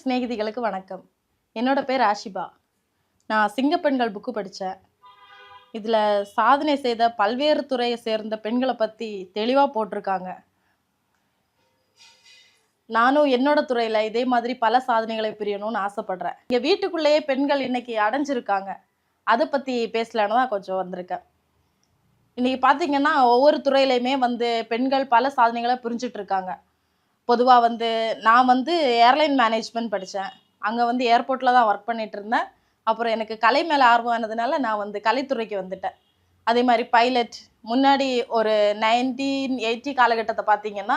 சிநேகிதிகளுக்கு வணக்கம். என்னோட பேர் ஆஷிபா. நான் சிங்கப்பெண்கள் புக்கு படித்தேன் இதில் சாதனை செய்த பல்வேறு துறையை சேர்ந்த பெண்களை பற்றி தெளிவாக போட்டிருக்காங்க. நானும் என்னோட துறையில் இதே மாதிரி பல சாதனைகளை புரியணும்னு ஆசைப்படுறேன். இங்கே வீட்டுக்குள்ளேயே பெண்கள் இன்னைக்கு அடைஞ்சிருக்காங்க. அதை பற்றி பேசலான்னு தான் கொஞ்சம் வந்திருக்கேன். இன்னைக்கு பார்த்தீங்கன்னா ஒவ்வொரு துறையிலையுமே வந்து பெண்கள் பல சாதனைகளை புரிஞ்சிட்ருக்காங்க இருக்காங்க. பொதுவாக வந்து நான் வந்து ஏர்லைன் மேனேஜ்மெண்ட் படித்தேன் அங்கே வந்து ஏர்போர்ட்டில் தான் ஒர்க் பண்ணிகிட்டு இருந்தேன். அப்புறம் எனக்கு கலை மேலே ஆர்வம் ஆனதுனால நான் வந்து கலைத்துறைக்கு வந்துட்டேன். அதே மாதிரி பைலட் முன்னாடி ஒரு நைன்டீன் எயிட்டி காலகட்டத்தை பார்த்தீங்கன்னா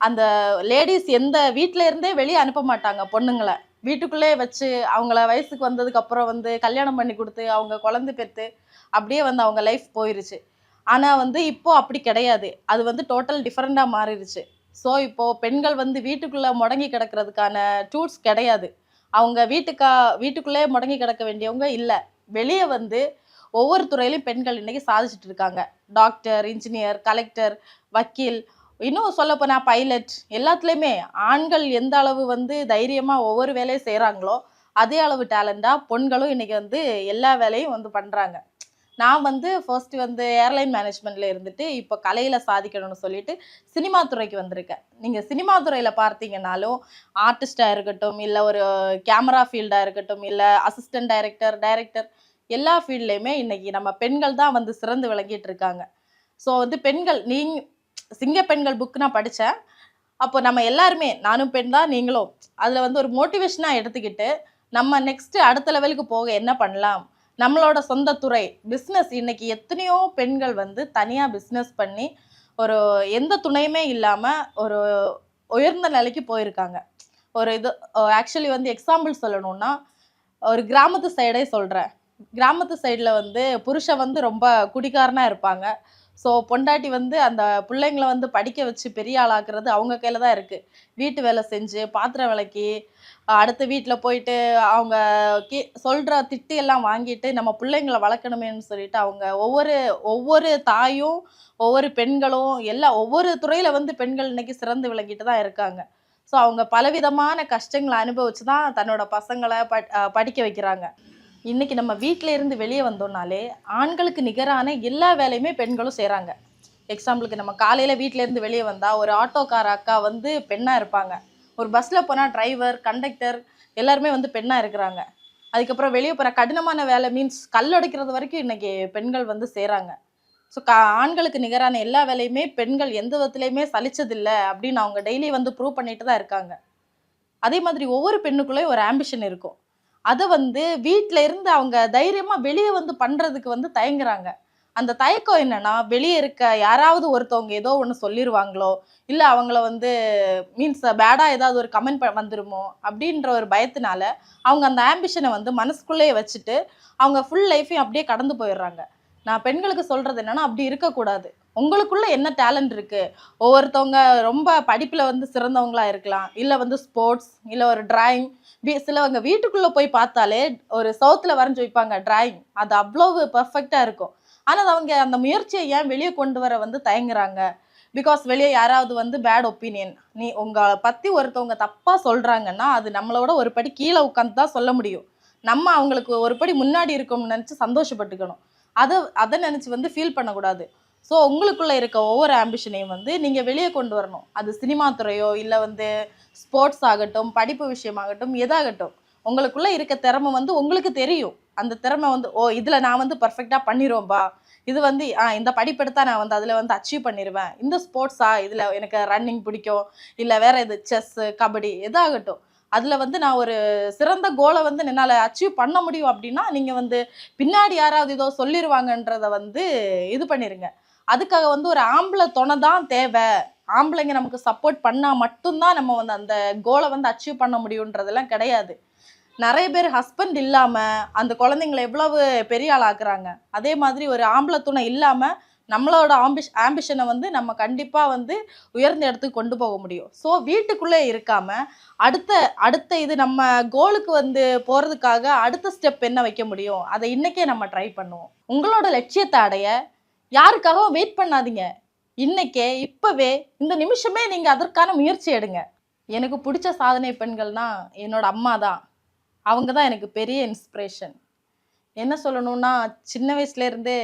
அந்த லேடிஸ் எந்த வீட்டில் இருந்தே வெளியே அனுப்ப மாட்டாங்க பொண்ணுங்களை. வீட்டுக்குள்ளே வச்சு அவங்கள வயசுக்கு வந்ததுக்கப்புறம் வந்து கல்யாணம் பண்ணி கொடுத்து அவங்க குழந்தை பெற்று அப்படியே வந்து அவங்க லைஃப் போயிருச்சு. ஆனால் வந்து இப்போது அப்படி கிடையாது. அது வந்து டோட்டல் டிஃப்ரெண்ட்டாக மாறிடுச்சு. ஸோ இப்போது பெண்கள் வந்து வீட்டுக்குள்ளே முடங்கி கிடக்கிறதுக்கான டூல்ஸ் கிடையாது. அவங்க வீட்டுக்கா வீட்டுக்குள்ளே முடங்கி கிடக்க வேண்டியவங்க இல்லை. வெளியே வந்து ஒவ்வொரு துறையிலையும் பெண்கள் இன்றைக்கி சாதிச்சுட்டு இருக்காங்க. டாக்டர் இன்ஜினியர் கலெக்டர் வக்கீல் இன்னும் சொல்லப்போனால் பைலட் எல்லாத்துலேயுமே ஆண்கள் எந்த அளவு வந்து தைரியமாக ஒவ்வொரு வேலையும் செய்கிறாங்களோ அதே அளவு டேலண்டாக பெண்களும் இன்றைக்கி வந்து எல்லா வேலையும் வந்து பண்ணுறாங்க நான் வந்து ஃபர்ஸ்ட் வந்து ஏர்லைன் மேனேஜ்மெண்ட்ல இருந்துட்டு இப்போ கலையில் சாதிக்கணும்னு சொல்லிட்டு சினிமா துறைக்கு வந்திருக்கேன். நீங்கள் சினிமா துறையில பார்த்தீங்கன்னாலும் ஆர்டிஸ்டா இருக்கட்டும் இல்லை ஒரு கேமரா ஃபீல்டாக இருக்கட்டும் இல்லை அசிஸ்டன்ட் டைரக்டர் டைரக்டர் எல்லா ஃபீல்ட்லேயுமே இன்னைக்கு நம்ம பெண்கள் தான் வந்து சிறந்து விளங்கிட்டு இருக்காங்க. ஸோ வந்து பெண்கள் நீங்க சிங்க பெண்கள் புக் நான் படித்தேன் அப்போ நம்ம எல்லாருமே நானும் பெண் தான் நீங்களும் அதில் வந்து ஒரு மோட்டிவேஷனாக எடுத்துக்கிட்டு நம்ம நெக்ஸ்ட் அடுத்த லெவலுக்கு போக என்ன பண்ணலாம்? நம்மளோட சொந்த துறை பிஸ்னஸ் இன்னைக்கு எத்தனையோ பெண்கள் வந்து தனியாக பிஸ்னஸ் பண்ணி ஒரு எந்த துணையுமே இல்லாமல் ஒரு உயர்ந்த நிலைக்கு போயிருக்காங்க. ஒரு இது ஆக்சுவலி வந்து எக்ஸாம்பிள் சொல்லணும்னா ஒரு கிராமத்து சைடே சொல்கிறேன் கிராமத்து சைடில் வந்து புருஷன் வந்து ரொம்ப குடிகாரனாக இருப்பாங்க. ஸோ பொண்டாட்டி வந்து அந்த பிள்ளைங்களை வந்து படிக்க வச்சு பெரிய ஆளாக்குறது அவங்க கையில் தான் இருக்குது வீட்டு வேலை செஞ்சு பாத்திரம் விளக்கி அடுத்த வீட்டில் போயிட்டு அவங்க கே சொல்கிற திட்டு எல்லாம் வாங்கிட்டு நம்ம பிள்ளைங்களை வளர்க்கணுமேன்னு சொல்லிட்டு அவங்க ஒவ்வொரு ஒவ்வொரு தாயும் ஒவ்வொரு பெண்களும் எல்லா ஒவ்வொரு துறையில் வந்து பெண்கள் இன்றைக்கி சிறந்து விளங்கிட்டு தான் இருக்காங்க. ஸோ அவங்க பலவிதமான கஷ்டங்களை அனுபவிச்சு தான் தன்னோட பசங்களை ப படிக்க வைக்கிறாங்க. இன்னைக்கு நம்ம வீட்டில் இருந்து வெளியே வந்தோம்னாலே ஆண்களுக்கு நிகரான எல்லா வேலையுமே பெண்களும் செய்கிறாங்க எக்ஸாம்பிளுக்கு நம்ம காலையில் வீட்டிலேருந்து வெளியே வந்தால் ஒரு ஆட்டோக்கார அக்கா வந்து பெண்ணாக இருப்பாங்க. ஒரு பஸ்ஸில் போனால் டிரைவர் கண்டக்டர் எல்லாருமே வந்து பெண்ணாக இருக்கிறாங்க. அதுக்கப்புறம் வெளியே போகிற கடினமான வேலை மீன்ஸ் கல் உடைக்கிறது வரைக்கும் இன்றைக்கி பெண்கள் வந்து செய்கிறாங்க ஸோ கா ஆண்களுக்கு நிகரான எல்லா வேலையுமே பெண்கள் எந்த விதத்துலையுமே சலிச்சதில்லை அப்படின்னு அவங்க டெய்லி வந்து ப்ரூவ் பண்ணிட்டு தான் இருக்காங்க. அதே மாதிரி ஒவ்வொரு பெண்ணுக்குள்ளேயும் ஒரு ஆம்பிஷன் இருக்கும். அதை வந்து வீட்டில இருந்து அவங்க தைரியமா வெளியே வந்து பண்றதுக்கு வந்து தயங்குறாங்க. அந்த தயக்கம் என்னன்னா வெளியே இருக்க யாராவது ஒருத்தவங்க ஏதோ ஒன்று சொல்லிடுவாங்களோ இல்லை அவங்கள வந்து மீன்ஸ் பேடாக ஏதாவது ஒரு கமெண்ட் வந்துருமோ அப்படின்ற ஒரு பயத்தினால அவங்க அந்த ஆம்பிஷனை வந்து மனசுக்குள்ளேயே வச்சுட்டு அவங்க ஃபுல் லைஃபையும் அப்படியே கடந்து போயிடுறாங்க. நான் பெண்களுக்கு சொல்கிறது என்னென்னா அப்படி இருக்கக்கூடாது. உங்களுக்குள்ள என்ன டேலண்ட் இருக்கு? ஒவ்வொருத்தவங்க ரொம்ப படிப்புல வந்து சிறந்தவங்களா இருக்கலாம். இல்ல வந்து ஸ்போர்ட்ஸ் இல்ல ஒரு டிராயிங் சிலவங்க வீட்டுக்குள்ள போய் பார்த்தாலே ஒரு சவுத்துல வரைஞ்சு வைப்பாங்க டிராயிங் அது அவ்வளவு பெர்ஃபெக்டா இருக்கும். ஆனால் அவங்க அந்த முயற்சியை ஏன் வெளியே கொண்டு வர வந்து தயங்குறாங்க? பிகாஸ் வெளியே யாராவது வந்து பேட் ஒப்பீனியன் நீ உங்களை பற்றி ஒருத்தவங்க தப்பாக சொல்கிறாங்கன்னா அது நம்மளோட ஒரு படி கீழே உட்காந்து தான் சொல்ல முடியும். நம்ம அவங்களுக்கு ஒரு படி முன்னாடி இருக்கோம்னு நினச்சி சந்தோஷப்பட்டுக்கணும். அதை அதை நினச்சி வந்து ஃபீல் பண்ணக்கூடாது. ஸோ உங்களுக்குள்ளே இருக்க ஒவ்வொரு ஆம்பிஷனையும் வந்து நீங்கள் வெளியே கொண்டு வரணும். அது சினிமா துறையோ இல்லை வந்து ஸ்போர்ட்ஸ் ஆகட்டும் படிப்பு விஷயமாகட்டும் எதாகட்டும். உங்களுக்குள்ளே இருக்க திறமை வந்து உங்களுக்கு தெரியும். அந்த திறமை வந்து ஓ இதில் நான் வந்து பர்ஃபெக்டாக பண்ணிடுவோம்பா இது வந்து ஆ இந்த படிப்பெடுத்தா நான் வந்து அதில் வந்து அச்சீவ் பண்ணிடுவேன் இந்த ஸ்போர்ட்ஸா இதில் எனக்கு ரன்னிங் பிடிக்கும். இல்லை வேறு எது செஸ்ஸு கபடி எதாகட்டும். அதில் வந்து நான் ஒரு சிறந்த கோலை வந்து என்னால் அச்சீவ் பண்ண முடியும் அப்படின்னா நீங்கள் வந்து பின்னாடி யாராவது ஏதோ சொல்லிடுவாங்கன்றத வந்து இது பண்ணிடுங்க அதுக்காக வந்து ஒரு ஆம்பளை துணை தான் தேவை. ஆம்பளைங்க நமக்கு சப்போர்ட் பண்ணால் மட்டும்தான் நம்ம வந்து அந்த கோலை வந்து அச்சீவ் பண்ண முடியுன்றதெல்லாம் கிடையாது. நிறைய பேர் ஹஸ்பண்ட் இல்லாமல் அந்த குழந்தைங்களை எவ்வளவு பெரிய ஆளாக்குறாங்க அதே மாதிரி ஒரு ஆம்பளை துணை இல்லாமல் நம்மளோட ஆம்பிஷ் ஆம்பிஷனை வந்து நம்ம கண்டிப்பாக வந்து உயர்ந்த இடத்துக்கு கொண்டு போக முடியும். ஸோ வீட்டுக்குள்ளே இருக்காமல் அடுத்த அடுத்த இது நம்ம கோலுக்கு வந்து போகிறதுக்காக அடுத்த ஸ்டெப் என்ன வைக்க முடியும்? அதை இன்றைக்கே நம்ம ட்ரை பண்ணுவோம். உங்களோட லட்சியத்தை அடைய யாருக்காகவும் வெயிட் பண்ணாதீங்க. இன்னைக்கே இப்பவே இந்த நிமிஷமே நீங்க அதற்கான முயற்சி எடுங்க. எனக்கு பிடிச்ச சாதனை பெண்கள்னா என்னோட அம்மா தான். அவங்க தான் எனக்கு பெரிய இன்ஸ்பிரேஷன் என்ன சொல்லணும்னா சின்ன வயசுலேருந்தே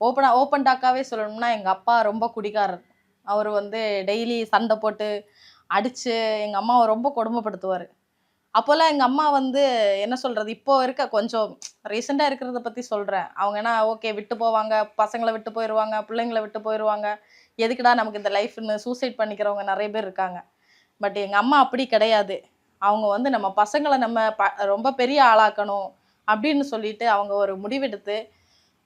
ஓப்பனாக ஓப்பன் டாக்காகவே சொல்லணும்னா எங்கள் அப்பா ரொம்ப குடிகாரர். அவர் வந்து டெய்லி சண்டை போட்டு அடித்து எங்கள் அம்மாவை ரொம்ப கொடுமைப்படுத்துவார். அப்போல்லாம் எங்கள் அம்மா வந்து என்ன சொல்கிறது இப்போ இருக்க கொஞ்சம் ரீசெண்டாக இருக்கிறத பற்றி சொல்கிறேன் அவங்க என்ன ஓகே விட்டு போவாங்க. பசங்களை விட்டு போயிடுவாங்க பிள்ளைங்களை விட்டு போயிடுவாங்க எதுக்குடா நமக்கு இந்த லைஃப்னு சூசைட் பண்ணிக்கிறவங்க நிறைய பேர் இருக்காங்க. பட் எங்கள் அம்மா அப்படி கிடையாது. அவங்க வந்து நம்ம பசங்களை நம்ம ப ரொம்ப பெரிய ஆளாக்கணும் அப்படின்னு சொல்லிட்டு அவங்க ஒரு முடிவெடுத்து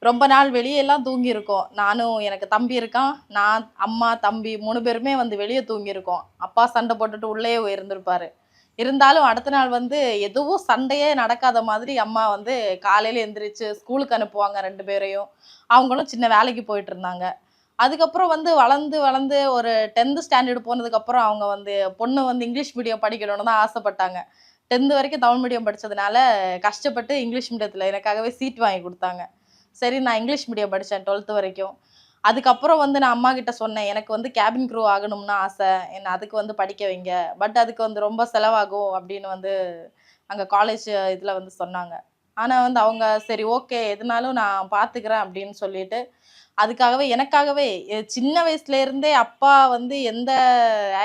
ரொம்ப நாள் வெளியெல்லாம் தூங்கியிருக்கோம். நானும் எனக்கு தம்பி இருக்கான். நான் அம்மா தம்பி மூணு பேருமே வந்து வெளியே தூங்கியிருக்கோம். அப்பா சண்டை போட்டுட்டு உள்ளே இருந்திருப்பாரு. இருந்தாலும் அடுத்த நாள் வந்து எதுவும் சண்டையே நடக்காத மாதிரி அம்மா வந்து காலையில் எந்திரிச்சு ஸ்கூலுக்கு அனுப்புவாங்க ரெண்டு பேரையும். அவங்களும் சின்ன வேலைக்கு போயிட்டு இருந்தாங்க. அதுக்கப்புறம் வந்து வளர்ந்து வளர்ந்து ஒரு டென்த்து ஸ்டாண்டர்டு போனதுக்கப்புறம் அவங்க வந்து பொண்ணு வந்து இங்கிலீஷ் மீடியம் படிக்கணும்னு தான் ஆசைப்பட்டாங்க. டென்த்து வரைக்கும் தமிழ் மீடியம் படித்ததுனால கஷ்டப்பட்டு இங்கிலீஷ் மீடியத்தில் எனக்காகவே சீட் வாங்கி கொடுத்தாங்க. சரி நான் இங்கிலீஷ் மீடியம் படித்தேன் டுவெல்த்து வரைக்கும். அதுக்கப்புறம் வந்து நான் அம்மா கிட்ட சொன்னேன் எனக்கு வந்து கேபின் க்ரூ ஆகணும்னு ஆசை. என்னை அதுக்கு வந்து படிக்க வைங்க. பட் அதுக்கு வந்து ரொம்ப செலவாகும். அப்படின்னு வந்து அங்கே காலேஜ் இதில் வந்து சொன்னாங்க. ஆனால் வந்து அவங்க சரி ஓகே எதுனாலும் நான் பார்த்துக்கிறேன் அப்படின்னு சொல்லிட்டு அதுக்காகவே எனக்காகவே சின்ன வயசுலேருந்தே அப்பா வந்து எந்த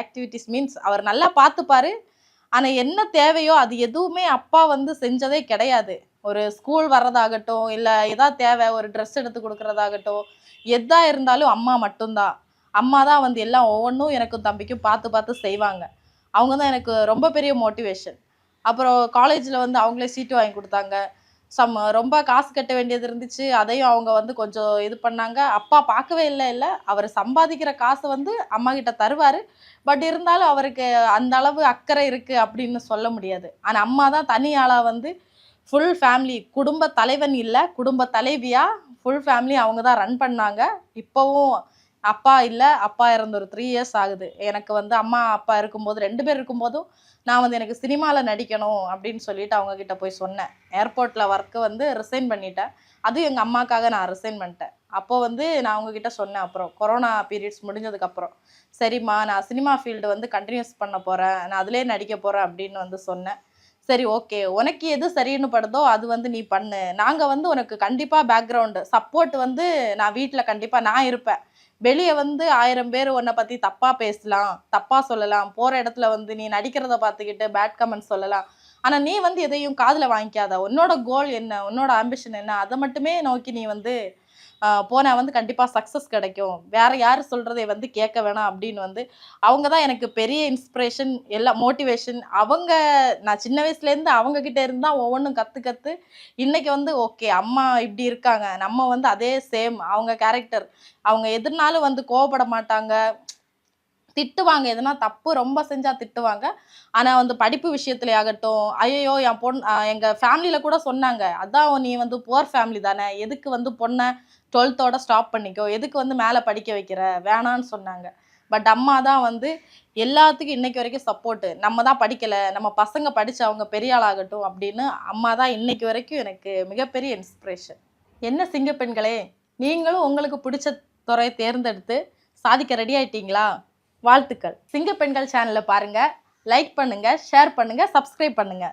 ஆக்டிவிட்டிஸ் மீன்ஸ் அவர் நல்லா பார்த்துப்பாரு ஆனால் என்ன தேவையோ அது எதுவுமே அப்பா வந்து செஞ்சதே கிடையாது. ஒரு ஸ்கூல் வர்றதாகட்டும் இல்லை எதா தேவை ஒரு ட்ரெஸ் எடுத்து கொடுக்குறதாகட்டும் எதா இருந்தாலும் அம்மா மட்டும்தான். அம்மா தான் வந்து எல்லாம் ஒவ்வொன்றும் எனக்கும் தம்பிக்கும் பார்த்து பார்த்து செய்வாங்க. அவங்க தான் எனக்கு ரொம்ப பெரிய மோட்டிவேஷன் அப்புறம் காலேஜில் வந்து அவங்களே சீட்டு வாங்கி கொடுத்தாங்க. சம் ரொம்ப காசு கட்ட வேண்டியது இருந்துச்சு. அதையும் அவங்க வந்து கொஞ்சம் இது பண்ணாங்க. அப்பா பார்க்கவே இல்லை இல்லை. அவர் சம்பாதிக்கிற காசு வந்து அம்மா கிட்ட தருவார். பட் இருந்தாலும் அவருக்கு அந்த அளவு அக்கறை இருக்குது அப்படின்னு சொல்ல முடியாது. ஆனால் அம்மா தான் தனி ஆளாக வந்து ஃபுல் ஃபேமிலி குடும்ப தலைவன் இல்லை குடும்ப தலைவியாக ஃபுல் ஃபேமிலி அவங்க தான் ரன் பண்ணாங்க. இப்போவும் அப்பா இல்லை அப்பா இறந்து ஒரு த்ரீ இயர்ஸ் ஆகுது. எனக்கு வந்து அம்மா அப்பா இருக்கும்போது ரெண்டு பேர் இருக்கும்போதும் நான் வந்து எனக்கு சினிமாவில் நடிக்கணும் அப்படின்னு சொல்லிட்டு அவங்கக்கிட்ட போய் சொன்னேன். ஏர்போர்ட்டில் ஒர்க்கு வந்து ரிசைன் பண்ணிட்டேன். அதுவும் எங்கள் அம்மாக்காக நான் ரிசைன் பண்ணிட்டேன். அப்போது வந்து நான் அவங்கக்கிட்ட சொன்னேன் அப்புறம் கொரோனா பீரியட்ஸ் முடிஞ்சதுக்கப்புறம் சரிம்மா நான் சினிமா ஃபீல்டு வந்து கண்டினியூஸ் பண்ண போகிறேன் நான் அதிலே நடிக்க போகிறேன் அப்படின்னு வந்து சொன்னேன். சரி ஓகே உனக்கு எது சரின்னு படுதோ அது வந்து நீ பண்ணு. நாங்கள் வந்து உனக்கு கண்டிப்பாக பேக்ரவுண்டு சப்போர்ட் வந்து நான் வீட்டில் கண்டிப்பாக நான் இருப்பேன். வெளியே வந்து ஆயிரம் பேர் உன்னை பற்றி தப்பாக பேசலாம் தப்பாக சொல்லலாம். போகிற இடத்துல வந்து நீ நடிக்கிறத பார்த்துக்கிட்டு பேட் கமெண்ட் சொல்லலாம். ஆனால் நீ வந்து எதையும் காதில் வாங்கிக்காத. உன்னோட கோல் என்ன? உன்னோட ஆம்பிஷன் என்ன? அதை மட்டுமே நோக்கி நீ வந்து போனால் வந்து கண்டிப்பாக சக்ஸஸ் கிடைக்கும். வேறு யார் சொல்கிறதை வந்து கேட்க வேணாம் அப்படின்னு வந்து அவங்க தான் எனக்கு பெரிய இன்ஸ்பிரேஷன் எல்லா மோட்டிவேஷன் அவங்க நான் சின்ன வயசுலேருந்து அவங்க இருந்தால் ஒவ்வொன்றும் கற்று கற்று இன்றைக்கி வந்து ஓகே அம்மா இப்படி இருக்காங்க. நம்ம வந்து அதே சேம் அவங்க கேரக்டர் அவங்க எதுனாலும் வந்து கோவப்பட மாட்டாங்க. திட்டுவாங்க. எதுனா தப்பு ரொம்ப செஞ்சா திட்டுவாங்க. ஆனா வந்து படிப்பு விஷயத்துல ஆகட்டும் ஐயோ என் பொண் எங்கள் எங்க ஃபேமிலியில கூட சொன்னாங்க. அதான் நீ வந்து புவர் ஃபேமிலி தானே. எதுக்கு வந்து பொண்ணை டுவெல்த்தோட ஸ்டாப் பண்ணிக்கோ. எதுக்கு வந்து மேலே படிக்க வைக்கிற? வேணான்னு சொன்னாங்க. பட் அம்மா தான் வந்து எல்லாத்துக்கும் இன்னைக்கு வரைக்கும் சப்போர்ட்டு. நம்ம தான் படிக்கலை. நம்ம பசங்க படிச்சு அவங்க பெரிய ஆளாகட்டும் அப்படின்னு அம்மா தான் இன்னைக்கு வரைக்கும் எனக்கு மிகப்பெரிய இன்ஸ்பிரேஷன் என்ன சிங்க பெண்களே நீங்களும் உங்களுக்கு பிடிச்ச துறையை தேர்ந்தெடுத்து சாதிக்க ரெடி ஆயிட்டீங்களா? வாழ்த்துக்கள். சிங்க பெண்கள் சேனலை பாருங்க. லைக் பண்ணுங்க ஷேர் பண்ணுங்க சப்ஸ்கிரைப் பண்ணுங்க.